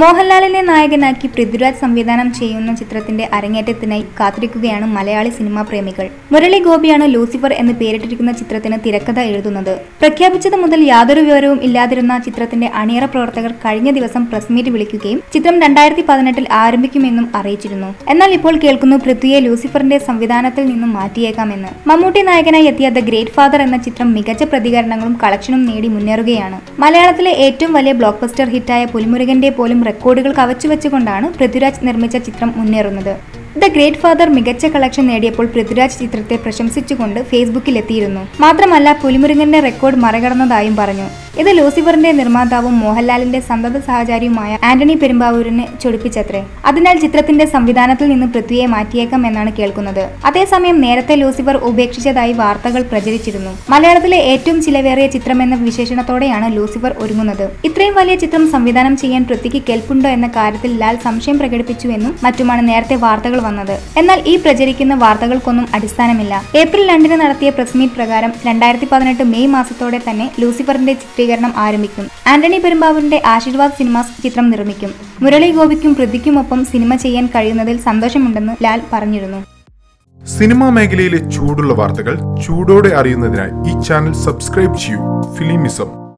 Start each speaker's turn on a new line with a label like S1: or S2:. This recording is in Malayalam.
S1: മോഹൻലാലിനെ നായകനാക്കി പൃഥ്വിരാജ് സംവിധാനം ചെയ്യുന്ന ചിത്രത്തിന്റെ അരങ്ങേറ്റത്തിനായി കാത്തിരിക്കുകയാണ് മലയാളി സിനിമാ പ്രേമികൾ. മുരളി ഗോപിയാണ് ലൂസിഫർ എന്ന് പേരിട്ടിരിക്കുന്ന ചിത്രത്തിന് തിരക്കഥ എഴുതുന്നത്. പ്രഖ്യാപിച്ചത് മുതൽ യാതൊരു വിവരവും ഇല്ലാതിരുന്ന ചിത്രത്തിന്റെ അണിയറ പ്രവർത്തകർ കഴിഞ്ഞ ദിവസം പ്രസ് മീറ്റ് വിളിക്കുകയും ചിത്രം രണ്ടായിരത്തി പതിനെട്ടിൽ ആരംഭിക്കുമെന്നും അറിയിച്ചിരുന്നു. എന്നാൽ ഇപ്പോൾ കേൾക്കുന്നു പൃഥ്വിയെ ലൂസിഫറിന്റെ സംവിധാനത്തിൽ നിന്നും മാറ്റിയേക്കാമെന്ന്. മമ്മൂട്ടി നായകനായി എത്തിയ ദ ഗ്രേറ്റ് ഫാദർ എന്ന ചിത്രം മികച്ച പ്രതികരണങ്ങളും കളക്ഷനും നേടി മുന്നേറുകയാണ്. മലയാളത്തിലെ ഏറ്റവും വലിയ ബ്ലോക്ക് ബസ്റ്റർ ഹിറ്റായ പുലിമുരുകന്റെ പോലും റെക്കോർഡുകൾ കവച്ചു വെച്ചുകൊണ്ടാണ് പൃഥ്വിരാജ് നിർമ്മിച്ച ചിത്രം മുന്നേറുന്നത്. ദ ഗ്രേറ്റ് ഫാദർ മികച്ച കളക്ഷൻ നേടിയപ്പോൾ പൃഥ്വിരാജ് ചിത്രത്തെ പ്രശംസിച്ചുകൊണ്ട് ഫേസ്ബുക്കിൽ എത്തിയിരുന്നു മാത്രമല്ല പുലിമുരുകന്റെ റെക്കോർഡ് മറികടന്നതായും പറഞ്ഞു. ഇത് ലൂസിഫറിന്റെ നിർമ്മാതാവും മോഹൻലാലിന്റെ സന്തത സഹചാരിയുമായ ആന്റണി പെരുമ്പാവൂരിനെ ചൊടിപ്പിച്ചത്രേ. അതിനാൽ ചിത്രത്തിന്റെ സംവിധാനത്തിൽ നിന്ന് പൃഥ്വിയെ മാറ്റിയേക്കാം എന്നാണ് കേൾക്കുന്നത്. അതേസമയം നേരത്തെ ലൂസിഫർ ഉപേക്ഷിച്ചതായി വാർത്തകൾ പ്രചരിച്ചിരുന്നു. മലയാളത്തിലെ ഏറ്റവും ചിലവേറിയ ചിത്രമെന്ന വിശേഷണത്തോടെയാണ് ലൂസിഫർ ഒരുങ്ങുന്നത്. ഇത്രയും വലിയ ചിത്രം സംവിധാനം ചെയ്യാൻ പൃഥ്വിക്ക് കെൽപ്പുണ്ടോ എന്ന കാര്യത്തിൽ ലാൽ സംശയം പ്രകടിപ്പിച്ചുവെന്നും മറ്റുമാണ് നേരത്തെ വാർത്തകൾ വന്നത്. എന്നാൽ ഈ പ്രചരിക്കുന്ന വാർത്തകൾക്കൊന്നും അടിസ്ഥാനമില്ല. ഏപ്രിൽ രണ്ടിന് നടത്തിയ പ്രസ് മീറ്റ് പ്രകാരം രണ്ടായിരത്തി പതിനെട്ട് മെയ് മാസത്തോടെ തന്നെ ലൂസിഫറിന്റെ ചിത്രീകരണം ആരംഭിക്കും. ആന്റണി പെരുമ്പാവൂരിന്റെ ആശീർവാദ് സിനിമാസ് ചിത്രം നിർമ്മിക്കും. മുരളി ഗോപിക്കും പൃഥ്വിക്കുമൊപ്പം സിനിമ ചെയ്യാൻ കഴിയുന്നതിൽ സന്തോഷമുണ്ടെന്ന് ലാൽ പറഞ്ഞിരുന്നു.
S2: സിനിമാ മേഖലയിലെ ചൂടുള്ള വാർത്തകൾ ചൂടോടെ അറിയുന്നതിനായി ഈ ചാനൽ സബ്സ്ക്രൈബ് ചെയ്യൂ. ഫിലിമിസം.